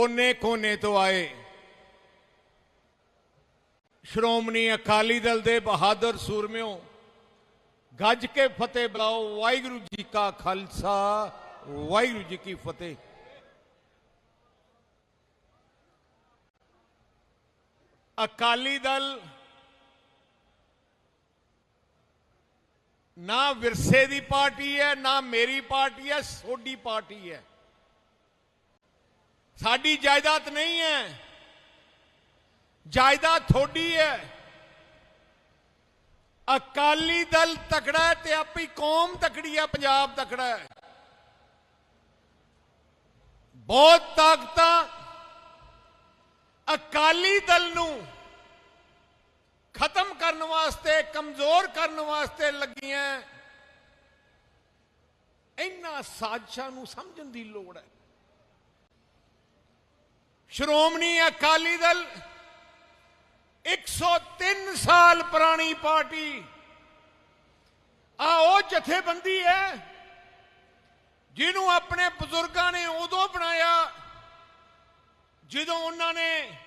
ਕੋਨੇ-ਕੋਨੇ ਤੋਂ ਆਏ। ਸ਼੍ਰੋਮਣੀ ਅਕਾਲੀ ਦਲ ਦੇ ਬਹਾਦਰ ਸੂਰਮਿਓ, ਗੱਜ ਕੇ ਫਤਿਹ ਬੁਲਾਓ, ਵਾਹਿਗੁਰੂ ਜੀ ਕਾ ਖਾਲਸਾ, ਵਾਹਿਗੁਰੂ ਜੀ ਕੀ ਫਤਿਹ। ਅਕਾਲੀ ਦਲ ਨਾ ਵਿਰਸੇ ਦੀ ਪਾਰਟੀ ਹੈ, ਨਾ ਮੇਰੀ ਪਾਰਟੀ ਹੈ ਸੋਡੀ ਪਾਰਟੀ ਹੈ। ਸਾਡੀ ਜਾਇਦਾਦ ਨਹੀਂ ਹੈ। ਜਾਇਦਾਦ ਥੋੜੀ ਹੈ। ਅਕਾਲੀ ਦਲ ਤਕੜਾ ਹੈ ਤੇ ਆਪਣੀ ਕੌਮ ਤਕੜੀ ਹੈ, ਪੰਜਾਬ ਤਕੜਾ ਹੈ। ਬਹੁਤ ਤਾਕਤਾਂ ਅਕਾਲੀ ਦਲ ਨੂੰ ਖਤਮ ਕਰਨ ਵਾਸਤੇ, ਕਮਜ਼ੋਰ ਕਰਨ ਵਾਸਤੇ ਲੱਗੀਆਂ। ਇਹਨਾਂ ਸਾਜ਼ਿਸ਼ਾਂ ਨੂੰ ਸਮਝਣ ਦੀ ਲੋੜ ਹੈ। ਸ਼੍ਰੋਮਣੀ ਅਕਾਲੀ ਦਲ 103 ਸਾਲ ਪੁਰਾਣੀ ਪਾਰਟੀ। ਆ ਉਹ ਜਥੇਬੰਦੀ ਹੈ ਜਿਹਨੂੰ ਆਪਣੇ ਬਜ਼ੁਰਗਾਂ ਨੇ ਉਦੋਂ ਬਣਾਇਆ ਜਦੋਂ ਉਹਨਾਂ ਨੇ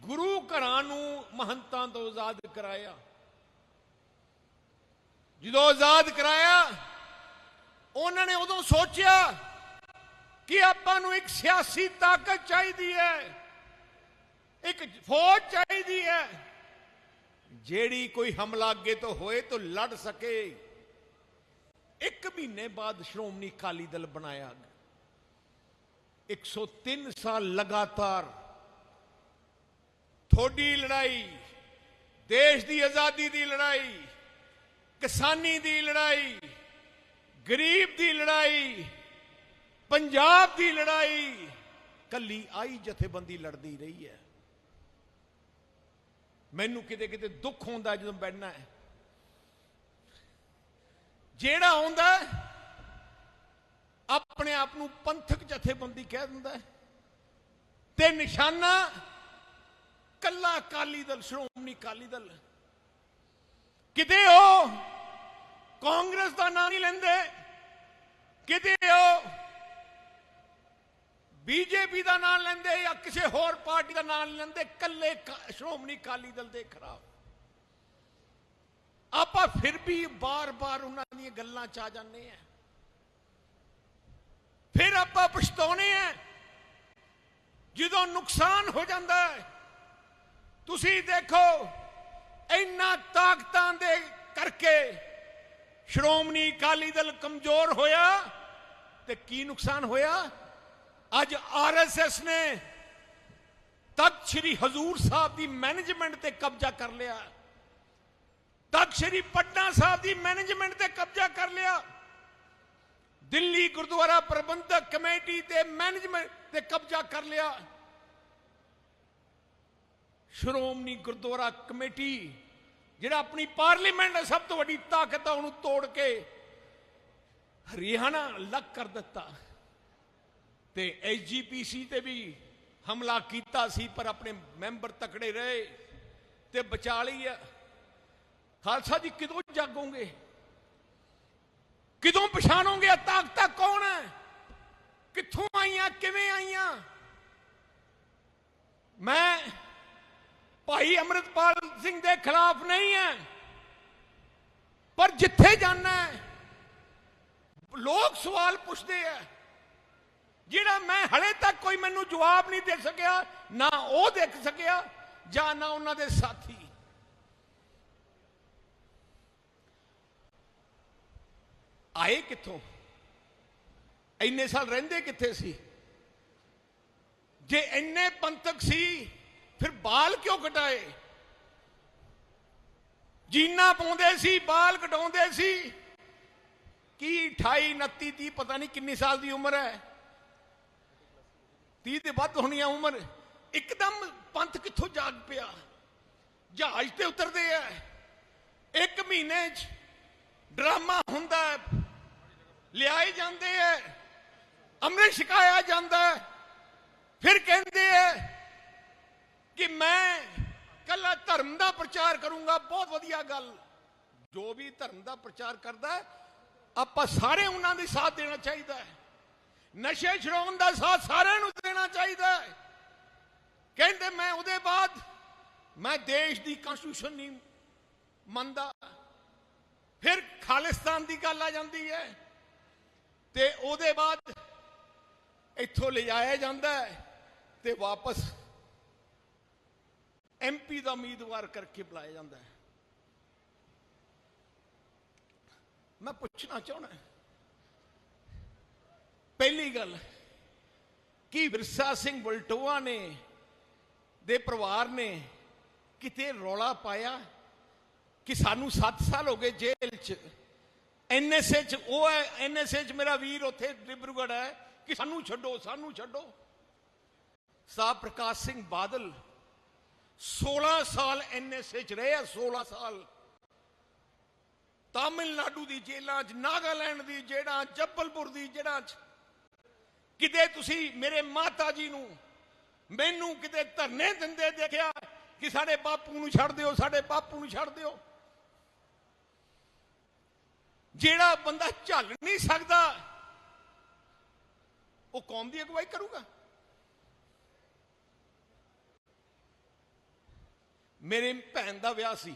ਗੁਰੂ ਘਰਾਂ ਨੂੰ ਮਹੰਤਾਂ ਤੋਂ ਆਜ਼ਾਦ ਕਰਾਇਆ। ਜਦੋਂ ਆਜ਼ਾਦ ਕਰਾਇਆ, ਉਹਨਾਂ ਨੇ ਉਦੋਂ ਸੋਚਿਆ ਕਿ ਆਪਾਂ ਨੂੰ ਇੱਕ ਸਿਆਸੀ ਤਾਕਤ ਚਾਹੀਦੀ ਹੈ, ਇੱਕ ਫੌਜ ਚਾਹੀਦੀ ਹੈ, ਜਿਹੜੀ ਕੋਈ ਹਮਲਾ ਅੱਗੇ ਤੋਂ ਹੋਏ ਤਾਂ ਲੜ ਸਕੇ। ਇੱਕ ਮਹੀਨੇ ਬਾਅਦ ਸ਼੍ਰੋਮਣੀ ਅਕਾਲੀ ਦਲ ਬਣਾਇਆ 103 ਸਾਲ ਲਗਾਤਾਰ ਥੋੜੀ ਲੜਾਈ, ਦੇਸ਼ ਦੀ ਆਜ਼ਾਦੀ ਦੀ ਲੜਾਈ, ਕਿਸਾਨੀ ਦੀ ਲੜਾਈ, ਗਰੀਬ ਦੀ ਲੜਾਈ ਪੰਜਾਬ ਦੀ ਲੜਾਈ, ਕੱਲੀ ਆਈ ਜਥੇਬੰਦੀ ਲੜਦੀ ਰਹੀ ਹੈ। ਮੈਨੂੰ ਕਿਤੇ ਕਿਤੇ ਦੁੱਖ ਹੁੰਦਾ ਜਦੋਂ ਬੈਠਣਾ ਹੈ। ਜਿਹੜਾ ਆਉਂਦਾ ਆਪਣੇ ਆਪ ਨੂੰ ਪੰਥਕ ਜਥੇਬੰਦੀ ਕਹਿ ਦਿੰਦਾ ਤੇ ਨਿਸ਼ਾਨਾ, ਕੱਲਾ ਅਕਾਲੀ ਦਲ, ਸ਼੍ਰੋਮਣੀ ਅਕਾਲੀ ਦਲ। ਕਿਤੇ ਉਹ ਕਾਂਗਰਸ ਦਾ ਨਾਂ ਨਹੀਂ ਲੈਂਦੇ, ਕਿਤੇ ਉਹ ਬੀਜੇਪੀ ਦਾ ਨਾਮ ਲੈਂਦੇ ਜਾਂ ਕਿਸੇ ਹੋਰ ਪਾਰਟੀ ਦਾ ਨਾਮ ਲੈਂਦੇ ਕੱਲੇ ਸ਼੍ਰੋਮਣੀ ਅਕਾਲੀ ਦਲ ਦੇ ਖਰਾਬ ਆਪਾਂ ਫਿਰ ਵੀ ਬਾਰ-ਬਾਰ ਉਹਨਾਂ ਦੀਆਂ ਗੱਲਾਂ ਚ ਆ ਜਾਂਦੇ ਆ ਫਿਰ ਆਪਾਂ ਪਛਤਾਉਨੇ ਆ ਜਦੋਂ ਨੁਕਸਾਨ ਹੋ ਜਾਂਦਾ ਤੁਸੀਂ ਦੇਖੋ, ਇੰਨਾ ਤਾਕਤਾਂ ਦੇ ਕਰਕੇ ਸ਼੍ਰੋਮਣੀ ਅਕਾਲੀ ਦਲ ਕਮਜ਼ੋਰ ਹੋਇਆ ਤੇ ਕੀ ਨੁਕਸਾਨ ਹੋਇਆ? ਅੱਜ ਆਰਐਸਐਸ ਨੇ ਤਖਤ ਸ੍ਰੀ ਹਜ਼ੂਰ ਸਾਹਿਬ ਦੀ ਮੈਨੇਜਮੈਂਟ ਤੇ ਕਬਜ਼ਾ ਕਰ ਲਿਆ। ਤਖਤ ਸ੍ਰੀ ਪਟਨਾ ਸਾਹਿਬ ਦੀ ਮੈਨੇਜਮੈਂਟ ਤੇ ਕਬਜ਼ਾ ਕਰ ਲਿਆ। ਦਿੱਲੀ ਗੁਰਦੁਆਰਾ ਪ੍ਰਬੰਧਕ ਕਮੇਟੀ ਤੇ ਮੈਨੇਜਮੈਂਟ ਤੇ ਕਬਜ਼ਾ ਕਰ ਲਿਆ। ਸ਼੍ਰੋਮਣੀ ਗੁਰਦੁਆਰਾ ਕਮੇਟੀ, ਜਿਹੜਾ ਆਪਣੀ ਪਾਰਲੀਮੈਂਟ ਹੈ ਸਭ ਤੋਂ ਵੱਡੀ ਤਾਕਤ ਆ, ਉਹਨੂੰ ਤੋੜ ਕੇ ਹਰਿਆਣਾ ਅਲੱਗ ਕਰ ਦਿੱਤਾ। ਤੇ ਐਸਜੀਪੀਸੀ ਤੇ ਵੀ ਹਮਲਾ ਕੀਤਾ ਸੀ, ਪਰ ਆਪਣੇ ਮੈਂਬਰ ਤਕੜੇ ਰਹੇ ਤੇ ਬਚਾ ਲਈ ਆ। ਖਾਲਸਾ ਜੀ, ਕਿਦੋਂ ਜਾਗੋਗੇ? ਕਿਦੋਂ ਪਛਾਣੋਗੇ ਇਹ ਤਾਕਤਾਂ ਕੌਣ ਹੈ? ਕਿੱਥੋਂ ਆਈਆਂ, ਕਿਵੇਂ ਆਈਆਂ? ਮੈਂ ਭਾਈ ਅਮਰਿਤਪਾਲ ਸਿੰਘ ਦੇ ਖਿਲਾਫ ਨਹੀਂ ਹੈ, ਪਰ ਜਿੱਥੇ ਜਾਣਾ ਲੋਕ ਸਵਾਲ ਪੁੱਛਦੇ ਆ। ਜਿਹੜਾ ਮੈਂ ਹਲੇ ਤੱਕ ਕੋਈ ਮੈਨੂੰ ਜਵਾਬ ਨਹੀਂ ਦੇ ਸਕਿਆ, ਨਾ ਉਹ ਦੇਖ ਸਕਿਆ, ਜਾਂ ਨਾ ਉਹਨਾਂ ਦੇ ਸਾਥੀ। ਆਏ ਕਿੱਥੋਂ? ਇੰਨੇ ਸਾਲ ਰਹਿੰਦੇ ਕਿੱਥੇ ਸੀ? ਜੇ ਇੰਨੇ ਪੰਥਕ ਸੀ, ਫਿਰ ਬਾਲ ਕਿਉਂ ਕਟਾਏ? ਜੀਨਾ ਪਾਉਂਦੇ ਸੀ, ਬਾਲ ਕਟਾਉਂਦੇ ਸੀ। ਕੀ 28 29 30 ਪਤਾ ਨਹੀਂ ਕਿੰਨੀ ਸਾਲ ਦੀ ਉਮਰ ਹੈ। 30 ਤੇ ਵੱਧ ਹੋਣੀ ਆ ਉਮਰ, ਇੱਕਦਮ ਪੰਥ ਕਿੱਥੋਂ ਜਾਗ ਪਿਆ? ਜਹਾਜ਼ ਤੇ ਉਤਰਦੇ ਆ। ਇੱਕ ਮਹੀਨੇ 'ਚ ਡਰਾਮਾ ਹੁੰਦਾ ਲਿਆਏ ਜਾਂਦੇ ਐ ਅੰਮ੍ਰਿਤ ਛਕਾਇਆ ਜਾਂਦਾ ਫਿਰ ਕਹਿੰਦੇ ਐ ਕਿ ਮੈਂ ਕੱਲਾ ਧਰਮ ਦਾ ਪ੍ਰਚਾਰ ਕਰੂੰਗਾ, ਬਹੁਤ ਵਧੀਆ ਗੱਲ। ਜੋ ਵੀ ਧਰਮ ਦਾ ਪ੍ਰਚਾਰ ਕਰਦਾ ਆਪਾਂ ਸਾਰੇ ਉਹਨਾਂ ਦੇ ਸਾਥ ਦੇਣਾ ਚਾਹੀਦਾ ਹੈ। ਨਸ਼ੇ ਛਡਾਉਣ ਦਾ ਸਾਥ ਸਾਰਿਆਂ ਨੂੰ ਦੇਣਾ ਚਾਹੀਦਾ ਹੈ। ਕਹਿੰਦੇ ਮੈਂ ਉਹਦੇ ਬਾਅਦ ਮੈਂ ਦੇਸ਼ ਦੀ ਕਨਸਟੀਟਿਊਸ਼ਨ ਨਹੀਂ ਮੰਨਦਾ। ਫਿਰ ਖਾਲਿਸਤਾਨ ਦੀ ਗੱਲ ਆ ਜਾਂਦੀ ਹੈ ਤੇ ਉਹਦੇ ਬਾਅਦ ਇੱਥੋਂ ਲਿਜਾਇਆ ਜਾਂਦਾ ਹੈ ਤੇ ਵਾਪਸ ਐਮਪੀ ਦਾ ਉਮੀਦਵਾਰ ਕਰਕੇ ਬੁਲਾਇਆ ਜਾਂਦਾ ਹੈ। ਮੈਂ ਪੁੱਛਣਾ ਚਾਹੁੰਦਾ ਪਹਿਲੀ ਗੱਲ, ਕਿ ਵਿਰਸਾ ਸਿੰਘ ਬਲਟੋਆ ਨੇ, ਦੇ ਪਰਿਵਾਰ ਨੇ ਕਿਤੇ ਰੌਲਾ ਪਾਇਆ ਕਿ ਸਾਨੂੰ 7 ਸਾਲ ਹੋ ਗਏ ਜੇਲ੍ਹ 'ਚ? ਐਨਐਸਏ 'ਚ, ਉਹ ਹੈ ਐਨਐਸਏ 'ਚ ਮੇਰਾ ਵੀਰ ਉੱਥੇ ਡਿਬਰੂਗੜ੍ਹ ਹੈ ਕਿ ਸਾਨੂੰ ਛੱਡੋ ਸਾਨੂੰ ਛੱਡੋ। ਸਾਹਿਬ ਪ੍ਰਕਾਸ਼ ਸਿੰਘ ਬਾਦਲ 16 ਸਾਲ ਐਨਐਸਏ 'ਚ ਰਹੇ ਆ 16 ਸਾਲ। ਤਾਮਿਲਨਾਡੂ ਦੀ ਜੇਲ੍ਹਾਂ 'ਚ, ਨਾਗਾਲੈਂਡ ਦੀ ਜੇਲ੍ਹਾਂ ਜੱਬਲਪੁਰ ਦੀ ਜੇਲ੍ਹਾਂ 'ਚ। ਕਿਤੇ ਤੁਸੀਂ ਮੇਰੇ ਮਾਤਾ ਜੀ ਨੂੰ ਮੈਨੂੰ ਕਿਤੇ ਧਰਨੇ ਦਿੰਦੇ ਦੇਖਿਆ ਕਿ ਸਾਡੇ ਬਾਪੂ ਨੂੰ ਛੱਡ ਦਿਓ, ਸਾਡੇ ਬਾਪੂ ਨੂੰ ਛੱਡ ਦਿਓ? ਜਿਹੜਾ ਬੰਦਾ ਝੱਲ ਨਹੀਂ ਸਕਦਾ, ਉਹ ਕੌਮ ਦੀ ਅਗਵਾਈ ਕਰੂਗਾ? ਮੇਰੇ ਭੈਣ ਦਾ ਵਿਆਹ ਸੀ।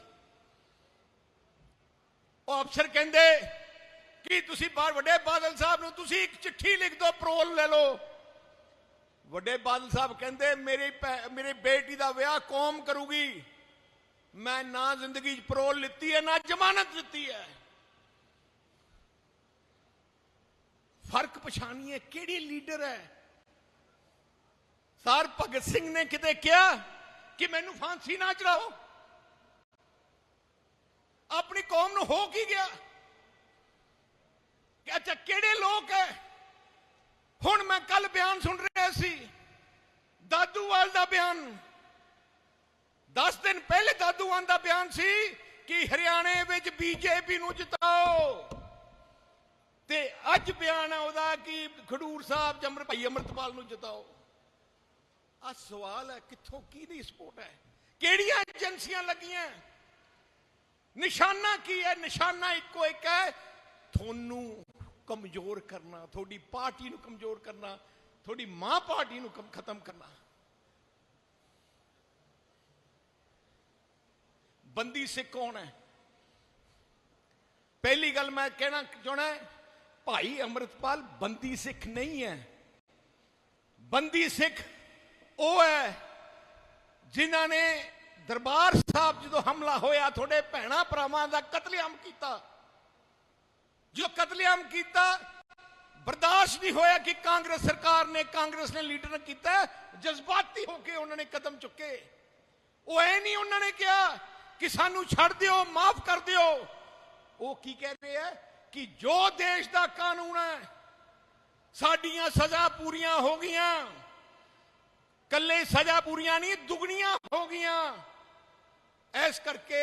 ਉਹ ਅਫਸਰ ਕਹਿੰਦੇ ਕਿ ਤੁਸੀਂ ਬਾਹਰ ਵੱਡੇ ਬਾਦਲ ਸਾਹਿਬ ਨੂੰ ਤੁਸੀਂ ਇੱਕ ਚਿੱਠੀ ਲਿਖ ਦਿਓ ਪਰੋਲ ਲੈ ਲਓ। ਵੱਡੇ ਬਾਦਲ ਸਾਹਿਬ ਕਹਿੰਦੇ, ਮੇਰੀ ਭੈ- ਮੇਰੀ ਬੇਟੀ ਦਾ ਵਿਆਹ ਕੌਮ ਕਰੂਗੀ। ਮੈਂ ਨਾ ਜ਼ਿੰਦਗੀ 'ਚ ਪਰੋਲ ਲਿੱਤੀ ਹੈ, ਨਾ ਜ਼ਮਾਨਤ ਲਿੱਤੀ ਹੈ। ਫ਼ਰਕ ਪਛਾਣੀਏ ਕਿਹੜੀ ਲੀਡਰ ਹੈ? ਸਰ ਭਗਤ ਸਿੰਘ ਨੇ ਕਿਤੇ ਕਿਹਾ ਕਿ ਮੈਨੂੰ ਫਾਂਸੀ ਨਾ ਚੜਾਓ। ਆਪਣੀ ਕੌਮ ਨੂੰ ਹੋ ਕੀ ਗਿਆ? ਅੱਛਾ, ਕਿਹੜੇ ਲੋਕ ਹੈ ਹੁਣ ਮੈਂ ਕੱਲ ਬਿਆਨ ਸੁਣ ਰਿਹਾ ਸੀ, ਦਾਦੂਵਾਲ ਦਾ ਬਿਆਨ। 10 ਦਿਨ ਪਹਿਲੇ ਦਾਦੂਵਾਲ ਦਾ ਬਿਆਨ ਸੀ ਕਿ ਹਰਿਆਣੇ ਵਿੱਚ ਬੀਜੇਪੀ ਨੂੰ ਜਿਤਾਓ। ਤੇ ਅੱਜ ਬਿਆਨ ਹੈ ਉਹਦਾ ਕਿ ਖਡੂਰ ਸਾਹਿਬ ਜਮਰ, ਭਾਈ ਅਮਰਤਪਾਲ ਨੂੰ ਜਿਤਾਓ। ਆ ਸਵਾਲ ਹੈ ਕਿੱਥੋਂ, ਕਿਹਦੀ ਸਪੋਰਟ ਹੈ ਕਿਹੜੀਆਂ ਏਜੰਸੀਆਂ ਲੱਗੀਆਂ? ਨਿਸ਼ਾਨਾ ਕੀ ਹੈ ਨਿਸ਼ਾਨਾ ਇੱਕੋ ਇੱਕ ਹੈ ਤੁਹਾਨੂੰ ਕਮਜ਼ੋਰ ਕਰਨਾ, ਤੁਹਾਡੀ ਪਾਰਟੀ ਨੂੰ ਕਮਜ਼ੋਰ ਕਰਨਾ, ਤੁਹਾਡੀ ਮਾਂ ਪਾਰਟੀ ਨੂੰ ਖਤਮ ਕਰਨਾ। ਬੰਦੀ ਸਿੱਖ ਕੌਣ ਹੈ? ਪਹਿਲੀ ਗੱਲ ਮੈਂ ਕਹਿਣਾ ਚਾਹਣਾ ਭਾਈ ਅੰਮ੍ਰਿਤਪਾਲ ਬੰਦੀ ਸਿੱਖ ਨਹੀਂ ਹੈ। ਬੰਦੀ ਸਿੱਖ ਉਹ ਹੈ ਜਿਨ੍ਹਾਂ ਨੇ ਦਰਬਾਰ ਸਾਹਿਬ ਜਦੋਂ ਹਮਲਾ ਹੋਇਆ, ਤੁਹਾਡੇ ਭੈਣਾ ਭਰਾਵਾਂ ਦਾ ਕਤਲੇਆਮ ਕੀਤਾ। ਜੋ ਕਤਲੇਆਮ ਕੀਤਾ, ਬਰਦਾਸ਼ਤ ਨਹੀਂ ਹੋਇਆ ਕਿ ਕਾਂਗਰਸ ਸਰਕਾਰ ਨੇ, ਕਾਂਗਰਸ ਨੇ ਲੀਡਰ ਨੇ ਕੀਤਾ, ਜਜ਼ਬਾਤੀ ਹੋ ਕੇ ਉਹਨਾਂ ਨੇ ਕਦਮ ਚੁੱਕੇ। ਉਹ ਐ ਨਹੀਂ ਉਹਨਾਂ ਨੇ ਕਿਹਾ ਕਿ ਸਾਨੂੰ ਛੱਡ ਦਿਓ, ਮਾਫ ਕਰ ਦਿਓ। ਉਹ ਕੀ ਕਹਿ ਰਹੇ ਆ ਕਿ ਜੋ ਦੇਸ਼ ਦਾ ਕਾਨੂੰਨ ਹੈ, ਸਾਡੀਆਂ ਸਜ਼ਾ ਪੂਰੀਆਂ ਹੋ ਗਈਆਂ। ਕੱਲੇ ਸਜ਼ਾ ਪੂਰੀਆਂ ਨਹੀਂ, ਦੁਗਣੀਆਂ ਹੋ ਗਈਆਂ। ਇਸ ਕਰਕੇ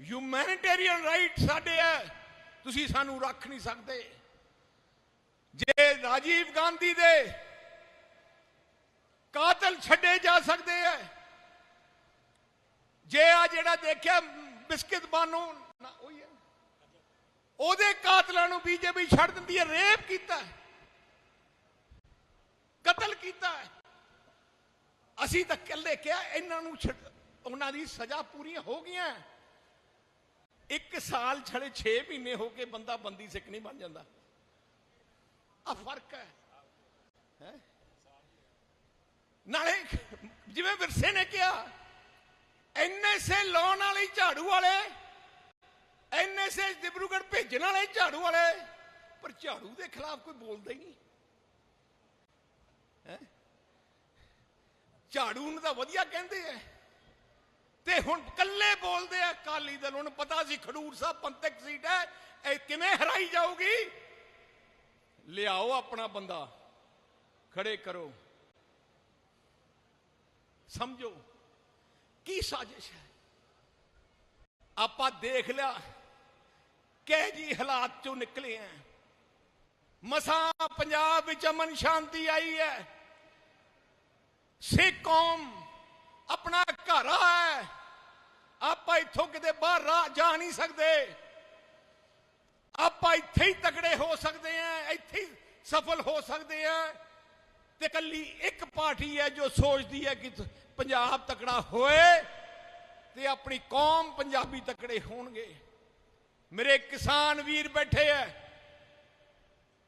ਹਿਊਮੈਨਿਟੇਰੀਅਨ ਰਾਈਟ ਸਾਡੇ ਹੈ। ਤੁਸੀਂ ਸਾਨੂੰ ਰੱਖ ਨਹੀਂ ਸਕਦੇ। ਜੇ ਰਾਜੀਵ ਗਾਂਧੀ ਦੇ ਕਾਤਲ ਛੱਡੇ ਜਾ ਸਕਦੇ ਹੈ ਜੇ ਆ ਜਿਹੜਾ ਦੇਖਿਆ ਬਿਸਕਿਟ ਬਾਨੋ ਉਹੀ ਹੈ ਉਹਦੇ ਕਾਤਲਾਂ ਨੂੰ ਬੀਜੇਪੀ ਛੱਡ ਦਿੰਦੀ ਹੈ ਰੇਪ ਕੀਤਾ ਕਤਲ ਕੀਤਾ ਅਸੀਂ ਤਾਂ ਕੱਲੇ ਕਿਹਾ ਇਹਨਾਂ ਨੂੰ ਛੱਡ, ਉਹਨਾਂ ਦੀ ਸਜ਼ਾ ਪੂਰੀਆਂ ਹੋ ਗਈਆਂ। ਇੱਕ ਸਾਲ ਛੜੇ 6 ਮਹੀਨੇ ਹੋ ਕੇ ਬੰਦਾ ਬੰਦੀ ਸਿੱਖ ਨਹੀਂ ਬਣ ਜਾਂਦਾ। ਆ ਫ਼ਰਕ ਹੈ। ਹੈਂ? ਨਾਲੇ ਜਿਵੇਂ ਵਿਰਸੇ ਨੇ ਕਿਹਾ ਐਨਐਸਏ ਲਾਉਣ ਵਾਲੇ ਝਾੜੂ ਵਾਲੇ ਐਨਐਸਏ ਦਿਬਰੂਗੜ੍ਹ ਭੇਜਣ ਵਾਲੇ ਝਾੜੂ ਵਾਲੇ, ਪਰ ਝਾੜੂ ਦੇ ਖਿਲਾਫ ਕੋਈ ਬੋਲਦਾ ਹੀ ਨਹੀਂ। ਹੈ? ਝਾੜੂ ਨੂੰ ਤਾਂ ਵਧੀਆ ਕਹਿੰਦੇ ਐ ਤੇ ਹੁਣ ਕੱਲੇ ਬੋਲਦੇ ਆ ਕਾਲੀ ਦਲ ਨੂੰ ਪਤਾ ਸੀ ਖਡੂਰ ਸਾਹਿਬ ਪੰਥਕ ਸੀਟ ਹੈ, ਇਹ ਕਿਵੇਂ ਹਰਾਈ ਜਾਊਗੀ? ਲਿਆਓ ਆਪਣਾ ਬੰਦਾ, ਖੜੇ ਕਰੋ। ਸਮਝੋ, ਕੀ ਸਾਜ਼ਿਸ਼ ਹੈ? ਆਪਾਂ ਦੇਖ ਲਿਆ ਕਿ ਜੀ ਹਾਲਾਤ ਚੋਂ ਨਿਕਲੇ ਆ। ਮਸਾਂ ਪੰਜਾਬ ਵਿੱਚ ਅਮਨ ਸ਼ਾਂਤੀ ਆਈ ਹੈ। ਸਿੱਖ ਕੌਮ ਆਪਣਾ ਘਰ ਹੈ। ਆਪਾਂ ਇੱਥੋਂ ਕਿਤੇ ਬਾਹਰ ਰਾਹ ਜਾ ਨਹੀਂ ਸਕਦੇ। ਆਪਾਂ ਇੱਥੇ ਹੀ ਤਕੜੇ ਹੋ ਸਕਦੇ ਆ, ਇੱਥੇ ਹੀ ਸਫਲ ਹੋ ਸਕਦੇ ਆ। ਤੇ ਕੱਲੀ ਇੱਕ ਪਾਰਟੀ ਹੈ ਜੋ ਸੋਚਦੀ ਹੈ ਕਿ ਪੰਜਾਬ ਤਕੜਾ ਹੋਏ ਤੇ ਆਪਣੀ ਕੌਮ ਪੰਜਾਬੀ ਤਕੜੇ ਹੋਣਗੇ। ਮੇਰੇ ਕਿਸਾਨ ਵੀਰ ਬੈਠੇ ਐ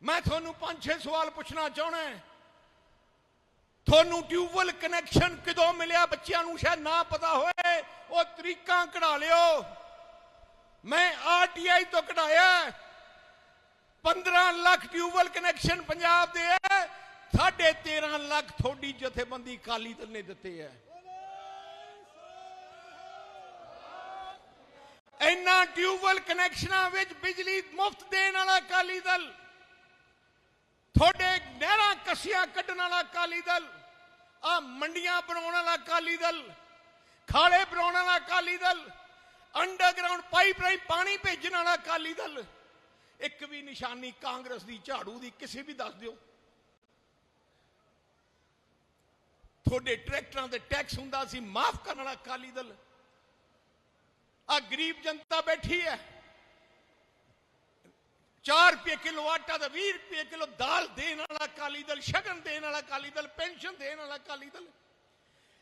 ਮੈਂ ਤੁਹਾਨੂੰ ਪੰਜ ਛੇ ਸਵਾਲ ਪੁੱਛਣਾ ਚਾਹਣਾ ਤੁਹਾਨੂੰ ਟਿਊਬਵੈਲ ਕਨੈਕਸ਼ਨ ਕਿਦੋਂ ਮਿਲਿਆ ਬੱਚਿਆਂ ਨੂੰ ਸ਼ਾਇਦ ਨਾ ਪਤਾ ਹੋਵੇ ਉਹ ਤਰੀਕਾਂ ਕਢਾ ਲਿਓ। ਮੈਂ ਆਰਟੀਆਈ ਤੋਂ ਕਢਾਇਆ। 15 ਲੱਖ ਟਿਊਬਵੈਲ ਕਨੈਕਸ਼ਨ ਪੰਜਾਬ ਦੇ ਹੈ। ਸਾਢੇ 13 ਲੱਖ ਥੋੜੀ ਜਥੇਬੰਦੀ ਕਾਲੀ ਦਲ ਨੇ ਦਿੱਤੇ ਹੈ। ਇੰਨਾ ਟਿਊਬਵੈਲ ਕਨੈਕਸ਼ਨਾਂ ਵਿੱਚ ਬਿਜਲੀ ਮੁਫਤ ਦੇਣ ਵਾਲਾ ਕਾਲੀ ਦਲ ਤੁਹਾਡੇ ਨਹਿਰਾਂ ਕਸੀਆਂ ਕੱਢਣ ਵਾਲਾ ਅਕਾਲੀ ਦਲ ਆ ਮੰਡੀਆਂ ਬਣਾਉਣ ਵਾਲਾ ਅਕਾਲੀ ਦਲ, ਖਾਲੇ ਬਣਾਉਣ ਵਾਲਾ ਅਕਾਲੀ ਦਲ ਅੰਡਰਗਰਾਉਂਡ ਪਾਈਪ ਰਾਹੀਂ ਪਾਣੀ ਭੇਜਣ ਵਾਲਾ ਅਕਾਲੀ ਦਲ, ਇੱਕ ਵੀ ਨਿਸ਼ਾਨੀ ਕਾਂਗਰਸ ਦੀ, ਝਾੜੂ ਦੀ ਕਿਸੇ ਵੀ ਦੱਸ ਦਿਓ। ਤੁਹਾਡੇ ਟਰੈਕਟਰਾਂ ਦੇ ਟੈਕਸ ਹੁੰਦਾ ਸੀ, ਮਾਫ ਕਰਨ ਵਾਲਾ ਅਕਾਲੀ ਦਲ। ਆ ਗਰੀਬ ਜਨਤਾ ਬੈਠੀ ਹੈ। 4 ਰੁਪਏ ਕਿਲੋ ਆਟਾ ਦਾ 20 ਰੁਪਏ ਕਿਲੋ ਦਾਲ ਦੇਣ ਵਾਲਾ ਅਕਾਲੀ ਦਲ, ਸ਼ਗਨ ਦੇਣ ਵਾਲਾ ਅਕਾਲੀ ਦਲ, ਪੈਨਸ਼ਨ ਦੇਣ ਵਾਲਾ ਅਕਾਲੀ ਦਲ।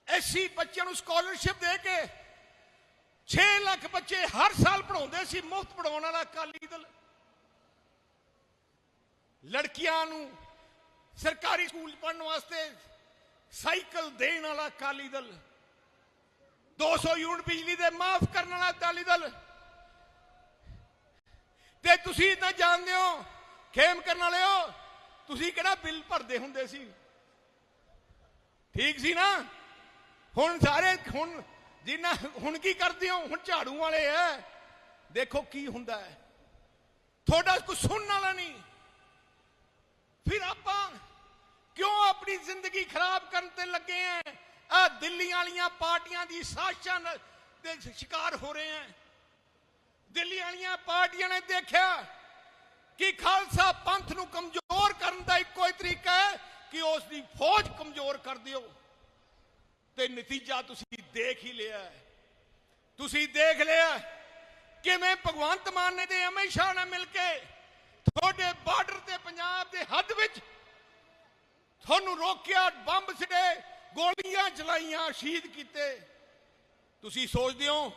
ਐਸੀ ਬੱਚਿਆਂ ਨੂੰ ਸਕਾਲਰਸ਼ਿਪ ਦੇ ਕੇ 6 ਲੱਖ ਬੱਚੇ ਹਰ ਸਾਲ ਪੜਾਉਂਦੇ ਸੀ, ਮੁਫਤ ਪੜਾਉਣ ਵਾਲਾ ਅਕਾਲੀ ਦਲ। ਲੜਕੀਆਂ ਨੂੰ ਸਰਕਾਰੀ ਸਕੂਲ ਪੜਨ ਵਾਸਤੇ ਸਾਈਕਲ ਦੇਣ ਵਾਲਾ ਅਕਾਲੀ ਦਲ। 200 ਯੂਨਿਟ ਬਿਜਲੀ ਦੇ ਮਾਫ ਕਰਨ ਵਾਲਾ ਅਕਾਲੀ ਦਲ। ਤੇ ਤੁਸੀਂ ਤਾਂ ਜਾਣਦੇ ਹੋ, ਖੇਮ ਕਰਨ ਵਾਲਿਓ ਤੁਸੀਂ ਕਿਹੜਾ ਬਿੱਲ ਭਰਦੇ ਹੁੰਦੇ ਸੀ? ਠੀਕ ਸੀ ਨਾ? ਹੁਣ ਸਾਰੇ, ਹੁਣ ਜਿੰਨਾ, ਹੁਣ ਕੀ ਕਰਦੇ ਹੋ? ਹੁਣ ਝਾੜੂ ਵਾਲੇ ਐ। ਦੇਖੋ ਕੀ ਹੁੰਦਾ ਹੈ ਤੁਹਾਡਾ ਕੁਝ ਸੁਣਨ ਵਾਲਾ ਨਹੀਂ। ਫਿਰ ਆਪਾਂ ਕਿਉਂ ਆਪਣੀ ਜ਼ਿੰਦਗੀ ਖਰਾਬ ਕਰਨ ਤੇ ਲੱਗੇ ਆ ਆ ਦਿੱਲੀ ਵਾਲੀਆਂ ਪਾਰਟੀਆਂ ਦੀ ਸਾਸ਼ਾਂ ਦੇ ਸ਼ਿਕਾਰ ਹੋ ਰਹੇ ਆ ਦਿੱਲੀ ਵਾਲੀਆਂ ਪਾਰਟੀਆਂ ਨੇ ਦੇਖਿਆ ਕਿ ਖਾਲਸਾ ਪੰਥ ਨੂੰ ਕਮਜ਼ੋਰ ਕਰਨ ਦਾ ਇੱਕੋ ਹੀ ਤਰੀਕਾ ਹੈ ਕਿ ਉਸ ਦੀ ਫੌਜ ਕਮਜ਼ੋਰ ਕਰ ਦਿਓ। ਤੇ ਨਤੀਜਾ ਤੁਸੀਂ ਦੇਖ ਹੀ ਲਿਆ ਤੁਸੀਂ ਦੇਖ ਲਿਆ ਕਿਵੇਂ ਭਗਵੰਤ ਮਾਨ ਨੇ ਤੇ ਅਮਿਤ ਸ਼ਾਹ ਨਾਲ ਮਿਲ ਕੇ ਤੁਹਾਡੇ ਬਾਰਡਰ ਤੇ ਪੰਜਾਬ ਦੇ ਹੱਦ ਵਿੱਚ ਤੁਹਾਨੂੰ ਰੋਕਿਆ, ਬੰਬ ਸਿੱਟੇ, ਗੋਲੀਆਂ ਚਲਾਈਆਂ, ਸ਼ਹੀਦ ਕੀਤੇ। ਤੁਸੀਂ ਸੋਚਦੇ ਹੋ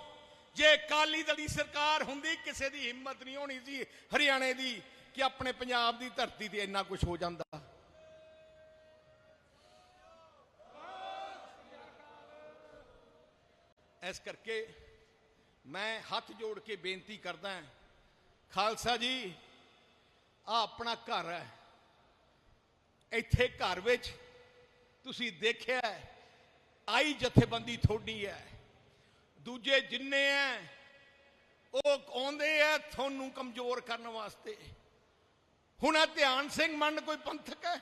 ਜੇ ਕਾਲੀ ਦਲ ਦੀ ਸਰਕਾਰ ਹੁੰਦੀ, ਕਿਸੇ ਦੀ ਹਿੰਮਤ ਨਹੀਂ ਹੋਣੀ ਸੀ ਹਰਿਆਣੇ ਦੀ ਕਿ ਆਪਣੇ ਪੰਜਾਬ ਦੀ ਧਰਤੀ ਤੇ ਇੰਨਾ ਕੁਝ ਹੋ ਜਾਂਦਾ। ਇਸ ਕਰਕੇ ਮੈਂ ਹੱਥ ਜੋੜ ਕੇ ਬੇਨਤੀ ਕਰਦਾ ਖਾਲਸਾ ਜੀ ਆ ਆਪਣਾ ਘਰ ਹੈ। ਇੱਥੇ ਘਰ ਵਿੱਚ ਤੁਸੀਂ ਦੇਖਿਆ ਆਈ ਜਥੇਬੰਦੀ ਥੋੜੀ ਹੈ। ਦੂਜੇ ਜਿੰਨੇ ਐ, ਉਹ ਆਉਂਦੇ ਆ ਤੁਹਾਨੂੰ ਕਮਜ਼ੋਰ ਕਰਨ ਵਾਸਤੇ। ਹੁਣ ਆ ਧਿਆਨ ਸਿੰਘ ਮੰਨ ਕੋਈ ਪੰਥਕ ਹੈ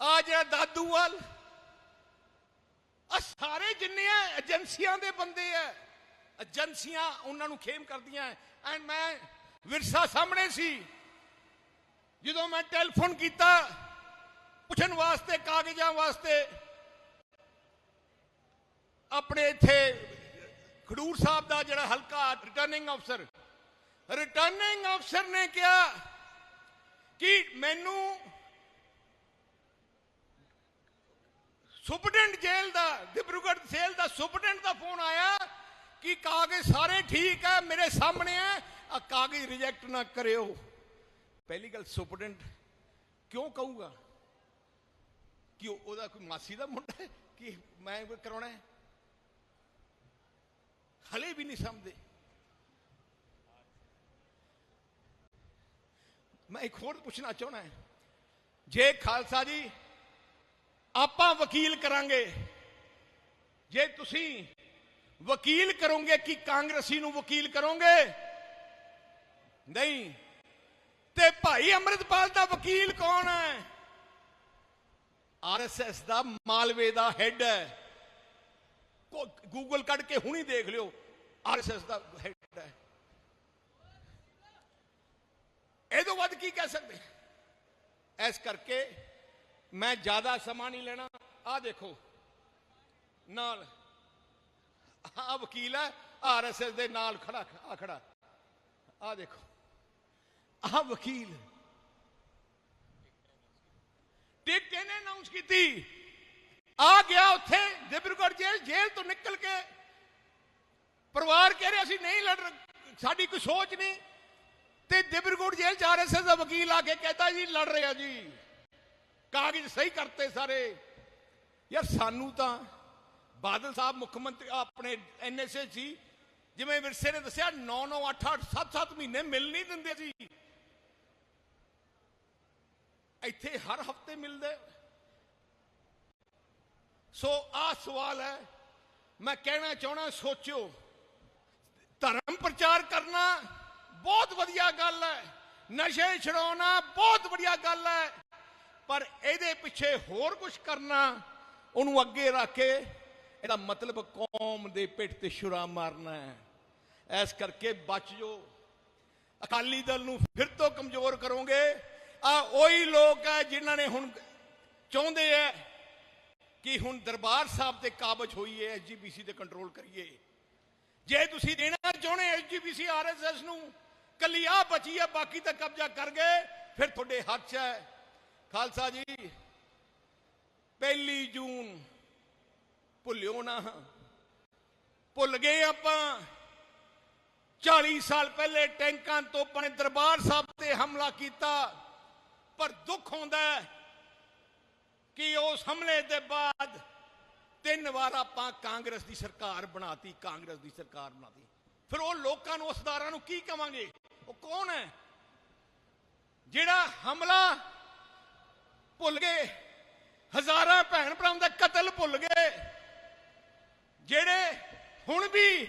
ਆ ਜਿਹੜਾ ਦਾਦੂਵਾਲ ਆ ਸਾਰੇ ਜਿੰਨੇ ਆ ਏਜੰਸੀਆਂ ਦੇ ਬੰਦੇ ਆ ਏਜੰਸੀਆਂ ਉਹਨਾਂ ਨੂੰ ਖੇਮ ਕਰਦੀਆਂ ਐਂਡ ਮੈਂ ਵਿਰਸਾ ਸਾਹਮਣੇ ਸੀ, ਜਦੋਂ ਮੈਂ ਟੈਲੀਫੋਨ ਕੀਤਾ ਪੁੱਛਣ ਵਾਸਤੇ, ਕਾਗਜ਼ਾਂ ਵਾਸਤੇ ਆਪਣੇ ਇੱਥੇ ਖਡੂਰ ਸਾਹਿਬ ਦਾ ਜਿਹੜਾ ਹਲਕਾ ਰਿਟਰਨਿੰਗ ਅਫਸਰ ਰਿਟਰਨਿੰਗ ਅਫਸਰ ਨੇ ਕਿਹਾ ਕਿ ਮੈਨੂੰ ਸੁਪਰਡੈਂਟ ਜੇਲ੍ਹ ਦਾ ਡਿਬਰੂਗੜ੍ਹ ਜੇਲ੍ਹ ਦਾ ਸੁਪਰਡੈਂਟ ਦਾ ਫੋਨ ਆਇਆ ਕਿ ਕਾਗਜ਼ ਸਾਰੇ ਠੀਕ ਹੈ, ਮੇਰੇ ਸਾਹਮਣੇ ਹੈ ਆ ਕਾਗਜ਼ ਰਿਜੈਕਟ ਨਾ ਕਰਿਓ। ਪਹਿਲੀ ਗੱਲ ਸੁਪਰਡੈਂਟ ਕਿਉਂ ਕਹੂਗਾ? ਕਿ ਉਹਦਾ ਕੋਈ ਮਾਸੀ ਦਾ ਮੁੰਡਾ ਹੈ? ਕਿ ਮੈਂ ਕਰਾਉਣਾ ਹੈ? ਹਲੇ ਵੀ ਨਹੀਂ ਸਮਝਦੇ। ਮੈਂ ਇੱਕ ਹੋਰ ਪੁੱਛਣਾ ਚਾਹਣਾ ਹੈ। ਜੇ ਖਾਲਸਾ ਜੀ, ਆਪਾਂ ਵਕੀਲ ਕਰਾਂਗੇ, ਜੇ ਤੁਸੀਂ ਵਕੀਲ ਕਰੋਗੇ ਕਿ ਕਾਂਗਰਸੀ ਨੂੰ ਵਕੀਲ ਕਰੋਗੇ? ਨਹੀਂ। ਤੇ ਭਾਈ ਅੰਮ੍ਰਿਤਪਾਲ ਦਾ ਵਕੀਲ ਕੌਣ ਹੈ? ਆਰਐਸਐਸ ਦਾ ਮਾਲਵੇ ਦਾ ਹੈੱਡ ਹੈ। ਗੂਗਲ ਕੱਢ ਕੇ ਹੁਣੀ ਦੇਖ ਲਿਓ। ਆਰਐਸਐਸ ਦਾ ਹੈਡ ਹੈ। ਇਹ ਤੋਂ ਵੱਧ ਕੀ ਕਹਿ ਸਕਦੇ? ਐਸ ਕਰਕੇ ਮੈਂ ਜ਼ਿਆਦਾ ਸਮਾਂ ਨਹੀਂ ਲੈਣਾ। ਆ ਦੇਖੋ। ਨਾਲ ਆ ਵਕੀਲ ਹੈ ਆਰਐਸਐਸ ਦੇ ਨਾਲ ਖੜਾ, ਆ ਖੜਾ। ਆ ਦੇਖੋ। ਆ ਵਕੀਲ। ਟਿਕ ਇਹਨੇ ਅਨਾਉਂਸ ਕੀਤੀ। ਆ ਗਿਆ ਉੱਥੇ ਡਿਬਰੂਗੜ੍ਹ ਜੇਲ੍ਹ ਜੇਲ੍ਹ ਤੋਂ ਨਿਕਲ ਕੇ ਪਰਿਵਾਰ ਕਹਿ ਰਿਹਾ ਸੀ ਨਹੀਂ ਲੜ ਸਾਡੀ ਕੋਈ ਸੋਚ ਨਹੀਂ। ਤੇ ਡਿਬਰੂਗੜ੍ਹ ਜੇਲ੍ਹ ਚ ਆਰਐਸਐਸ ਦਾ ਵਕੀਲ ਆ ਕੇ ਕਹਿੰਦਾ ਜੀ, ਲੜ ਰਿਹਾ ਜੀ। ਕਾਗਜ਼ ਸਹੀ ਕਰਤੇ ਸਾਰੇ। ਯਾਰ ਸਾਨੂੰ ਤਾਂ ਬਾਦਲ ਸਾਹਿਬ ਮੁੱਖ ਮੰਤਰੀ ਆਪਣੇ ਐਨਐਸਏ ਸੀ, ਜਿਵੇਂ ਵਿਰਸੇ ਨੇ ਦੱਸਿਆ 9 9 8 8 7 7 ਮਹੀਨੇ ਮਿਲ ਨਹੀਂ ਦਿੰਦੇ ਸੀ। ਇੱਥੇ ਹਰ ਹਫ਼ਤੇ ਮਿਲਦੇ। ਸੋ ਆ ਸਵਾਲ ਹੈ। ਮੈਂ ਕਹਿਣਾ ਚਾਹਣਾ ਸੋਚਿਓ। ਧਰਮ ਪ੍ਰਚਾਰ ਕਰਨਾ ਬਹੁਤ ਵਧੀਆ ਗੱਲ ਹੈ। ਨਸ਼ੇ ਛਡਾਉਣਾ ਬਹੁਤ ਵਧੀਆ ਗੱਲ ਹੈ। ਪਰ ਇਹਦੇ ਪਿੱਛੇ ਹੋਰ ਕੁਝ ਕਰਨਾ, ਉਹਨੂੰ ਅੱਗੇ ਰੱਖ ਕੇ ਇਹਦਾ ਮਤਲਬ ਕੌਮ ਦੇ ਪਿੱਠ ਤੇ ਛੁਰਾ ਮਾਰਨਾ ਹੈ। ਇਸ ਕਰਕੇ ਬਚ ਜੋ ਅਕਾਲੀ ਦਲ ਨੂੰ ਫਿਰ ਤੋਂ ਕਮਜ਼ੋਰ ਕਰੋਗੇ। ਆ ਉਹੀ ਲੋਕ ਹੈ ਜਿਨ੍ਹਾਂ ਨੇ ਹੁਣ ਚਾਹੁੰਦੇ ਹੈ ਕਿ ਹੁਣ ਦਰਬਾਰ ਸਾਹਿਬ ਤੇ ਕਾਬਜ ਹੋਈ ਹੈ ਐਸਜੀਪੀਸੀ ਤੇ ਕੰਟਰੋਲ ਕਰੀਏ। ਜੇ ਤੁਸੀਂ ਦੇਣਾ ਚਾਹੁੰਦੇ ਐਸਜੀਪੀਸੀ ਆਰਐਸਐਸ ਨੂੰ, ਕੱਲੀ ਆ ਬਚੀ ਹੈ ਬਾਕੀ ਤਾਂ ਕਬਜ਼ਾ ਕਰ ਗਏ, ਫਿਰ ਤੁਹਾਡੇ ਹੱਥ 'ਚ ਹੈ। ਖਾਲਸਾ ਜੀ, ਪਹਿਲੀ ਜੂਨ, ਭੁੱਲਿਓ ਨਾ। ਭੁੱਲ ਗਏ ਆਪਾਂ। 40 ਸਾਲ ਪਹਿਲੇ ਟੈਂਕਾਂ ਤੋਂ ਆਪਣੇ ਦਰਬਾਰ ਸਾਹਿਬ ਤੇ ਹਮਲਾ ਕੀਤਾ, ਪਰ ਦੁੱਖ ਹੁੰਦਾ ਹੈ ਕਿ ਉਸ ਹਮਲੇ ਦੇ ਬਾਅਦ ਤਿੰਨ ਵਾਰ ਆਪਾਂ ਕਾਂਗਰਸ ਦੀ ਸਰਕਾਰ ਬਣਾਤੀ, ਕਾਂਗਰਸ ਦੀ ਸਰਕਾਰ ਬਣਾਤੀ। ਫਿਰ ਉਹ ਲੋਕਾਂ ਨੂੰ ਉਸਦਾਰਾਂ ਨੂੰ ਕੀ ਕਵਾਂਗੇ? ਉਹ ਕੌਣ ਹੈ? ਜਿਹੜਾ ਹਮਲਾ ਭੁੱਲ ਗਏ, ਹਜ਼ਾਰਾਂ ਭੈਣ ਭਰਾਵਾਂ ਦਾ ਕਤਲ ਭੁੱਲ ਗਏ, ਜਿਹੜੇ ਹੁਣ ਵੀ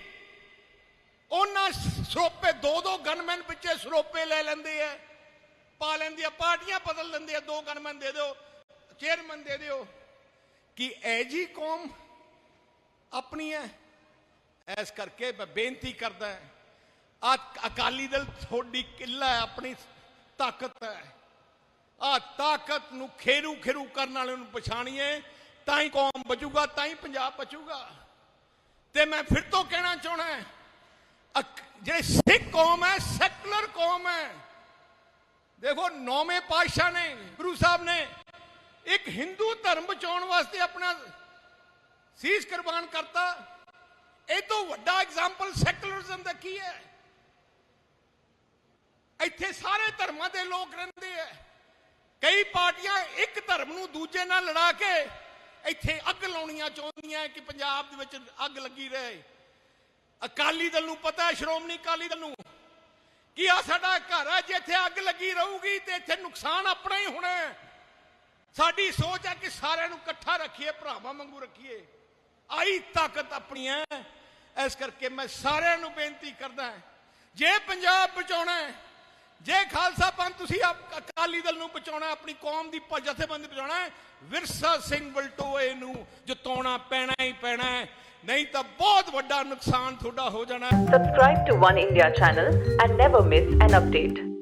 ਉਹਨਾਂ ਸਰੋਪੇ ਦੋ ਦੋ ਗਨਮੈਨ ਪਿੱਛੇ ਸਰੋਪੇ ਲੈ ਲੈਂਦੇ ਆ, ਪਾ ਲੈਂਦੇ ਆ, ਪਾਰਟੀਆਂ ਬਦਲ ਲੈਂਦੇ ਆ, ਦੋ ਗਨਮੈਨ ਦੇ ਦਿਓ। ਚੇਅਰਮੈਨ ਦੇ ਦਿਓ ਕਿ ਐ ਜੀ ਕੌਮ ਆਪਣੀ ਹੈ। ਐਸ ਕਰਕੇ ਮੈਂ ਬੇਨਤੀ ਕਰਦਾ ਆ ਅਕਾਲੀ ਦਲ ਤੁਹਾਡੀ ਕਿੱਲਾ ਹੈ, ਆਪਣੀ ਤਾਕਤ ਹੈ। ਆ ਤਾਕਤ ਨੂੰ ਖੇਰੂ ਖੇਰੂ ਕਰਨ ਵਾਲੇ ਨੂੰ ਪਛਾਣੀਏ ਤਾਂ ਹੀ ਕੌਮ ਬਚੂਗਾ, ਤਾਂ ਹੀ ਪੰਜਾਬ ਬਚੂਗਾ। ਤੇ ਮੈਂ ਫਿਰ ਤੋਂ ਕਹਿਣਾ ਚਾਹਣਾ ਜਿਹੜੇ ਸਿੱਖ ਕੌਮ ਹੈ, ਸੈਕੂਲਰ ਕੌਮ ਹੈ, ਦੇਖੋ ਨੌਵੇਂ ਪਾਤਸ਼ਾਹ ਨੇ, ਗੁਰੂ ਸਾਹਿਬ ਨੇ ਇੱਕ ਹਿੰਦੂ ਧਰਮ ਬਚਾਉਣ ਵਾਸਤੇ ਆਪਣਾ ਸੀਸ ਕੁਰਬਾਨ ਕਰਤਾ। ਇਹ ਤੋਂ ਵੱਡਾ ਐਗਜ਼ਾਮਪਲ ਸੈਕੂਲਰਿਜ਼ਮ ਦਾ ਕੀ ਹੈ? ਇੱਥੇ ਸਾਰੇ ਧਰਮਾਂ ਦੇ ਲੋਕ ਰਹਿੰਦੇ ਐ ਕਈ ਪਾਰਟੀਆਂ ਇੱਕ ਧਰਮ ਨੂੰ ਦੂਜੇ ਨਾਲ ਲੜਾ ਕੇ ਇੱਥੇ ਅੱਗ ਲਾਉਣੀਆਂ ਚਾਹੁੰਦੀਆਂ ਕਿ ਪੰਜਾਬ ਦੇ ਵਿੱਚ ਅੱਗ ਲੱਗੀ ਰਹੇ। ਅਕਾਲੀ ਦਲ ਨੂੰ ਪਤਾ ਹੈ, ਸ਼੍ਰੋਮਣੀ ਅਕਾਲੀ ਦਲ ਨੂੰ, ਕਿ ਆ ਸਾਡਾ ਘਰ ਹੈ ਜੇ ਇੱਥੇ ਅੱਗ ਲੱਗੀ ਰਹੂਗੀ ਤੇ ਇੱਥੇ ਨੁਕਸਾਨ ਆਪਣਾ ਹੀ ਹੋਣਾ ਹੈ। ਸਾਡੀ ਸੋਚ ਹੈ ਕਿ ਸਾਰਿਆਂ ਨੂੰ ਇਕੱਠਾ ਰੱਖੀਏ ਭਰਾਵਾਂ ਵਾਂਗੂ ਰੱਖੀਏ। ਆਈ ਤਾਕਤ ਆਪਣੀ ਹੈ। ਇਸ ਕਰਕੇ ਮੈਂ ਸਾਰਿਆਂ ਨੂੰ ਬੇਨਤੀ ਕਰਦਾ ਜੇ ਪੰਜਾਬ ਬਚਾਉਣਾ ਹੈ ਜੇ ਖਾਲਸਾ ਪੰਥ ਤੁਸੀਂ ਅਕਾਲੀ ਦਲ ਨੂੰ ਬਚਾਉਣਾ ਆਪਣੀ ਕੌਮ ਦੀ ਜਥੇਬੰਦੀ ਬਚਾਉਣਾ ਹੈ, ਵਿਰਸਾ ਸਿੰਘ ਵਲਟੋਏ ਨੂੰ ਜਿਤਾਉਣਾ ਪੈਣਾ ਹੀ ਪੈਣਾ ਹੈ। ਨਹੀਂ ਤਾਂ ਬਹੁਤ ਵੱਡਾ ਨੁਕਸਾਨ ਤੁਹਾਡਾ ਹੋ ਜਾਣਾ ਹੈ। Subscribe to One India channel and never miss an.